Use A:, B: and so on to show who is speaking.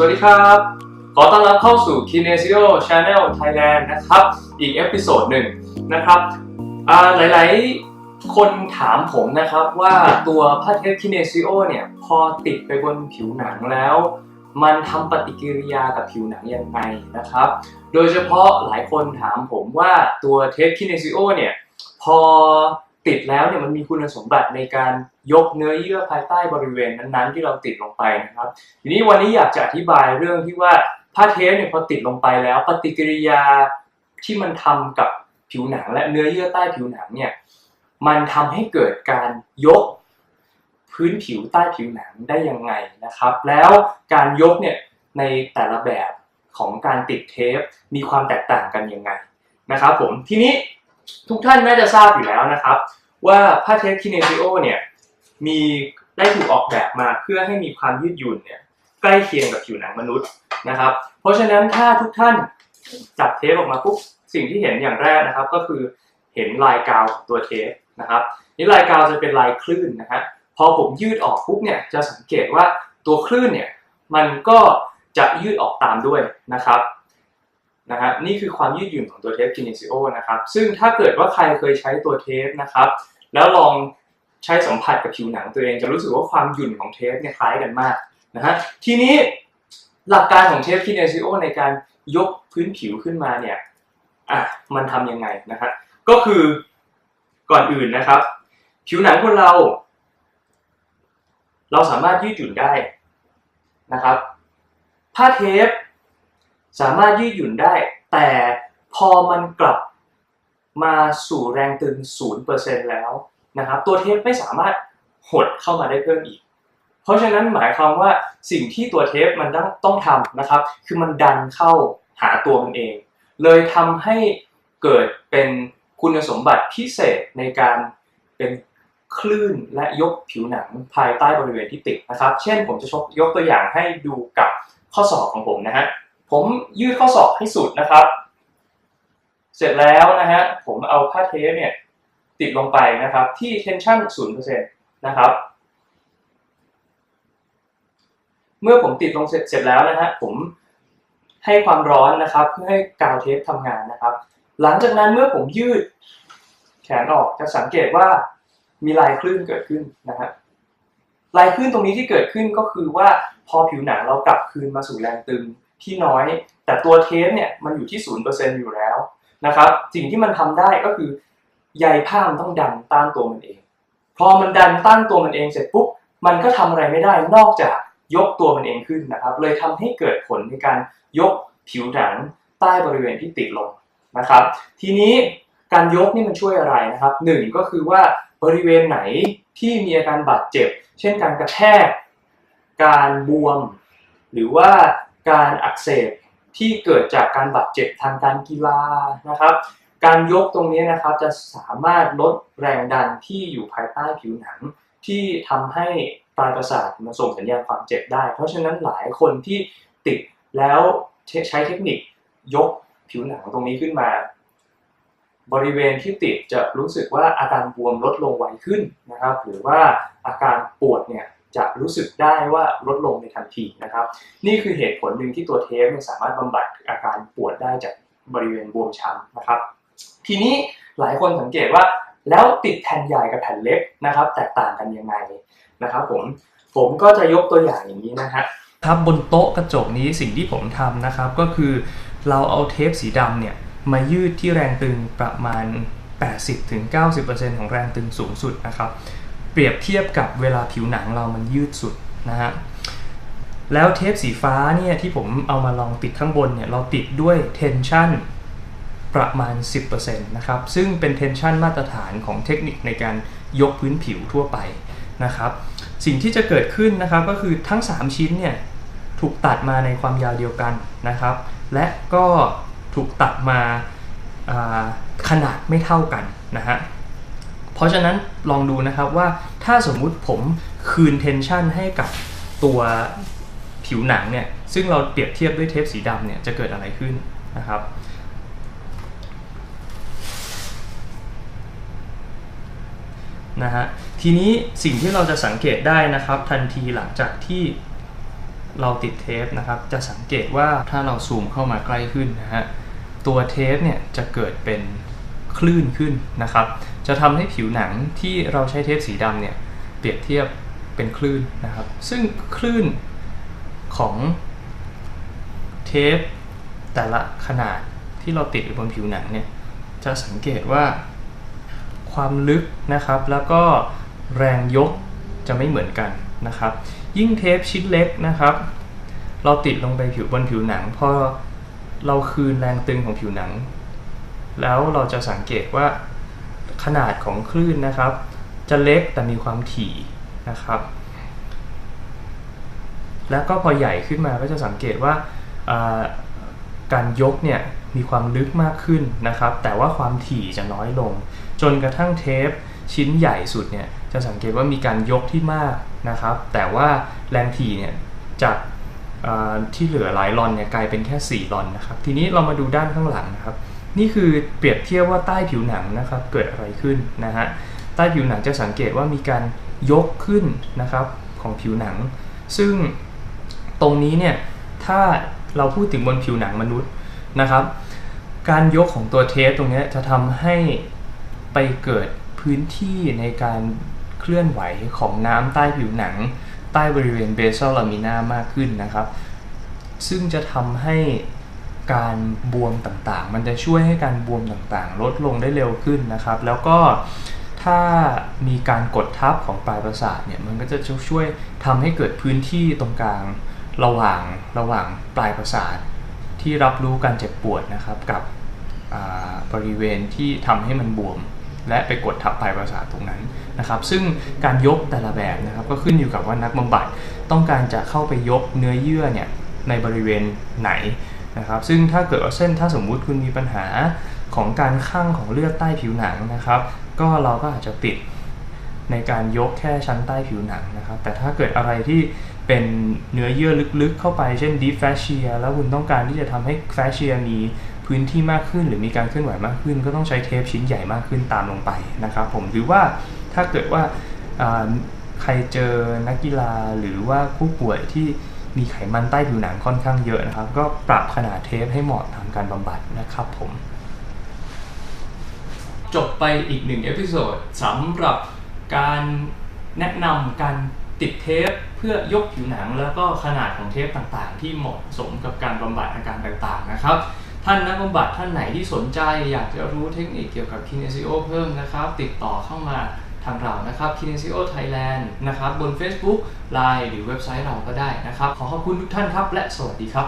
A: สวัสดีครับ ขอต้อนรับเข้าสู่ Kinesio Channel Thailand นะครับ อีกเอพิโซดหนึ่งนะครับหลายๆ คนถามผมนะครับว่าตัวผ้าเทป Kinesio เนี่ย พอติดไปบนผิวหนังแล้ว มันทำปฏิกิริยากับผิวหนังยังไงนะครับ โดยเฉพาะหลายคนถามผมว่าตัวเทป Kinesio เนี่ย พอ ติดแล้วเนี่ยมันมีคุณสมบัติในการยกเนื้อเยื่อภายใต้บริเวณนั้นๆ ที่เราติดลงไปนะครับ ทีนี้วันนี้อยากจะอธิบายเรื่องที่ว่าผ้าเทปเนี่ยพอติดลงไปแล้ว ปฏิกิริยาที่มันทำกับผิวหนัง และเนื้อเยื่อใต้ผิวหนังเนี่ยมันทำให้เกิดการยกพื้นผิวใต้ผิวหนังได้ยังไงนะครับ แล้วการยกเนี่ยในแต่ละแบบของการติดเทปมีความแตกต่างกันยังไงนะครับผมทีนี้ ทุกท่านน่าจะทราบอยู่แล้วนะครับ ว่าผ้าเทปคิเนซิโอเนี่ยมีได้ถูกออกแบบมาเพื่อให้มีความยืดหยุ่นเนี่ยใกล้เคียงกับผิวหนังมนุษย์นะครับ เพราะฉะนั้นถ้าทุกท่านจับเทปออกมาปุ๊บสิ่งที่เห็นอย่างแรกนะครับ ก็คือเห็นลายกาวของตัวเทปนะครับนี่ลายกาวจะเป็นลายคลื่นนะฮะพอผมยืดออกปุ๊บเนี่ยจะสังเกตว่าตัวคลื่นเนี่ยมันก็จะยืดออกตามด้วยนะครับ นะฮะนี่คือความยืดหยุ่นของตัวเทป Kinesio นะครับซึ่งถ้าเกิดว่าใครเคยใช้ตัวเทปนะครับแล้วลองใช้สัมผัสกับผิวหนังตัวเอง จะรู้สึกว่าความหยุ่นของเทปเนี่ยคล้ายกันมากนะฮะทีนี้หลักการของเทป Kinesio ในการยกพื้นผิวขึ้นมาเนี่ยอะมันทำยังไงนะครับก็คือก่อนอื่นนะครับ ผิวหนังคนเรา เราสามารถยืดหยุ่นได้นะครับผ้าเทป สามารถยืดหยุ่นได้ แต่พอมันกลับมาสู่แรงตึง 0%แล้วนะครับตัวเทปไม่สามารถหดเข้ามาได้เพิ่มอีก เพราะฉะนั้นหมายความว่าสิ่งที่ตัวเทปมันต้องต้องทำนะครับ คือมันดันเข้าหาตัวมันเอง เลยทำให้เกิดเป็นคุณสมบัติพิเศษในการเป็นคลื่นและยกผิวหนังภายใต้บริเวณที่ติดนะครับ เช่นผมจะชกยกตัวอย่างให้ดูกับข้อศอกของผมนะฮะ ผมยืดข้อศอกให้สุดนะครับ เสร็จแล้วนะฮะผมเอาผ้าเทปเนี่ยติดลงไปนะครับที่ tension 0%นะครับเมื่อผมติดลงเสร็จเสร็จแล้วนะฮะผมให้ความร้อนนะครับ เพื่อให้กาวเทปทำงานนะครับ หลังจากนั้นเมื่อผมยืดแขนออกจะสังเกตว่ามีลายคลื่นเกิดขึ้นนะฮะลายคลื่นตรงนี้ที่เกิดขึ้นก็คือว่าพอผิวหนังเรากลับคืนมาสู่แรงตึง ที่น้อย แต่ตัวเทปเนี่ยมันอยู่ที่ศูนย์เปอร์เซ็นต์อยู่แล้วนะครับสิ่งที่มันทำได้ก็คือใยผ้ามันต้องดันต้านตัวมันเอง พอมันดันต้านตัวมันเองเสร็จปุ๊บมันก็ทำอะไรไม่ได้นอกจากยกตัวมันเองขึ้นนะครับ เลยทำให้เกิดผลในการยกผิวหนังใต้บริเวณที่ติดลงนะครับ ทีนี้การยกนี่มันช่วยอะไรนะครับหนึ่งก็คือว่าบริเวณไหนที่มีอาการบาดเจ็บ เช่นการกระแทก การบวม หรือว่า การอักเสบที่เกิดจากการบาดเจ็บทางการกีฬานะครับ การยกตรงนี้นะครับจะสามารถลดแรงดันที่อยู่ภายใต้ผิวหนัง ที่ทำให้ปลายประสาทมันส่งสัญญาณความเจ็บได้ เพราะฉะนั้นหลายคนที่ติดแล้วใช้เทคนิคยกผิวหนังตรงนี้ขึ้นมา บริเวณที่ติดจะรู้สึกว่าอาการบวมลดลงไวขึ้นนะครับ หรือว่าอาการปวดเนี่ย จะรู้สึกได้ว่าลดลงในทันทีนะครับ นี่คือเหตุผลหนึ่งที่ตัวเทปเนี่ยสามารถบำบัดอาการปวดได้จากบริเวณบวมช้ำนะครับ ทีนี้หลายคนสังเกตว่าแล้วติดแผ่นใหญ่กับแผ่นเล็กนะครับ แตกต่างกันยังไงนะครับ ผมผมก็จะยกตัวอย่างอย่างนี้นะฮะครับบนโต๊ะกระจกนี้สิ่งที่ผมทำนะครับ ก็คือเราเอาเทปสีดำเนี่ยมายืดที่แรงตึงประมาณ 80-90%ของแรงตึงสูงสุดนะครับ รียบเทียบกับเวลาผิวหนังเรามันยืดสุดนะฮะแล้วเทปสีฟ้าเนี่ยที่ผมเอามาลองติดข้างบนเนี่ยเราติดด้วย tension ประมาณ 10%นะครับ ซึ่งเป็น tension มาตรฐานของเทคนิคในการยกพื้นผิวทั่วไปนะครับ สิ่งที่จะเกิดขึ้นนะครับก็คือทั้ง 3 ชิ้นเนี่ยถูกตัดมาในความยาวเดียวกันนะครับ และก็ถูกตัดมาขนาดไม่เท่ากันนะฮะ เพราะฉะนั้นลองดูนะครับว่าถ้าสมมุติผมคืนเทนชันให้กับตัวผิวหนังเนี่ย ซึ่งเราเปรียบเทียบด้วยเทปสีดำเนี่ย จะเกิดอะไรขึ้นนะครับนะฮะทีนี้สิ่งที่เราจะสังเกตได้นะครับ ทันทีหลังจากที่เราติดเทปนะครับ จะสังเกตว่าถ้าเราซูมเข้ามาใกล้ขึ้นนะฮะตัวเทปเนี่ยจะเกิดเป็น คลื่นขึ้นนะครับ จะทำให้ผิวหนังที่เราใช้เทปสีดำเนี่ยเปรียบเทียบเป็นคลื่นนะครับ ซึ่งคลื่นของเทปแต่ละขนาดที่เราติดอยู่บนผิวหนังเนี่ยจะสังเกตว่าความลึกนะครับ แล้วก็แรงยกจะไม่เหมือนกันนะครับ ยิ่งเทปชิ้นเล็กนะครับ เราติดลงไปผิวบนผิวหนังพอเราคืนแรงตึงของผิวหนัง แล้วเราจะสังเกตว่าขนาดของคลื่นนะครับ จะเล็กแต่มีความถี่นะครับ แล้วก็พอใหญ่ขึ้นมาก็จะสังเกตว่าการยกเนี่ยมีความลึกมากขึ้นนะครับ แต่ว่าความถี่จะน้อยลง จนกระทั่งเทปชิ้นใหญ่สุดเนี่ยจะสังเกตว่ามีการยกที่มากนะครับ แต่ว่าแรงถี่เนี่ยจากที่เหลือหลายลอนเนี่ยกลายเป็นแค่ 4 ลอนนะครับ ทีนี้เรามาดูด้านข้างหลังนะครับ นี่คือเปรียบเทียบว่าใต้ผิวหนังนะครับเกิดอะไรขึ้นนะฮะใต้ผิวหนังจะสังเกตว่ามีการยกขึ้นนะครับของผิวหนัง ซึ่งตรงนี้เนี่ยถ้าเราพูดถึงบนผิวหนังมนุษย์นะครับ การยกของตัวเทปตรงนี้จะทำให้ไปเกิดพื้นที่ในการเคลื่อนไหวของน้ำใต้ผิวหนัง ใต้บริเวณเบซัลลามินามากขึ้นนะครับ ซึ่งจะทำให้ การบวมต่างๆ มันจะช่วยให้การบวมต่างๆ ลดลงได้เร็วขึ้นนะครับ แล้วก็ถ้ามีการกดทับของปลายประสาทเนี่ยมันก็จะช่วยทำให้เกิดพื้นที่ตรงกลางระหว่างระหว่างปลายประสาทที่รับรู้การเจ็บปวดนะครับกับบริเวณที่ทำให้มันบวม และไปกดทับปลายประสาทตรงนั้นนะครับ ซึ่งการยกแต่ละแบบนะครับ ก็ขึ้นอยู่กับว่านักบำบัดต้องการจะเข้าไปยกเนื้อเยื่อเนี่ยในบริเวณไหน นะครับซึ่งถ้าเกิดว่าเส้นถ้าสมมุติคุณมีปัญหาของการข้างของเลือดใต้ผิวหนังนะครับ ก็เราก็อาจจะปิดในการยกแค่ชั้นใต้ผิวหนังนะครับ แต่ถ้าเกิดอะไรที่เป็นเนื้อเยื่อลึกๆ เข้าไปเช่น deep fascia แล้วคุณต้องการที่จะทำให้ fascia มีพื้นที่มากขึ้น หรือมีการเคลื่อนไหวมากขึ้น ก็ต้องใช้เทปชิ้นใหญ่มากขึ้นตามลงไปนะครับ ผมหรือว่าถ้าเกิดว่าใครเจอนักกีฬาหรือว่าผู้ป่วยที่ มีไขมันใต้ผิวหนังค่อนข้างเยอะนะครับ ก็ปรับขนาดเทปให้เหมาะตามการบำบัดนะครับผม จบไปอีกหนึ่งเอพิโซดสำหรับการแนะนำการติดเทปเพื่อยกผิวหนัง แล้วก็ขนาดของเทปต่างๆ ที่เหมาะสมกับการบำบัดอาการต่างๆนะครับ ท่านนักบำบัดท่านไหนที่สนใจ อยากจะรู้เทคนิคเกี่ยวกับ Kinesio เพิ่มนะครับ ติดต่อเข้ามา ทางเรานะครับ Kinesio Thailand นะครับบน Facebook Line หรือเว็บไซต์เราก็ได้นะครับ ขอขอบคุณทุกท่านครับ และสวัสดีครับ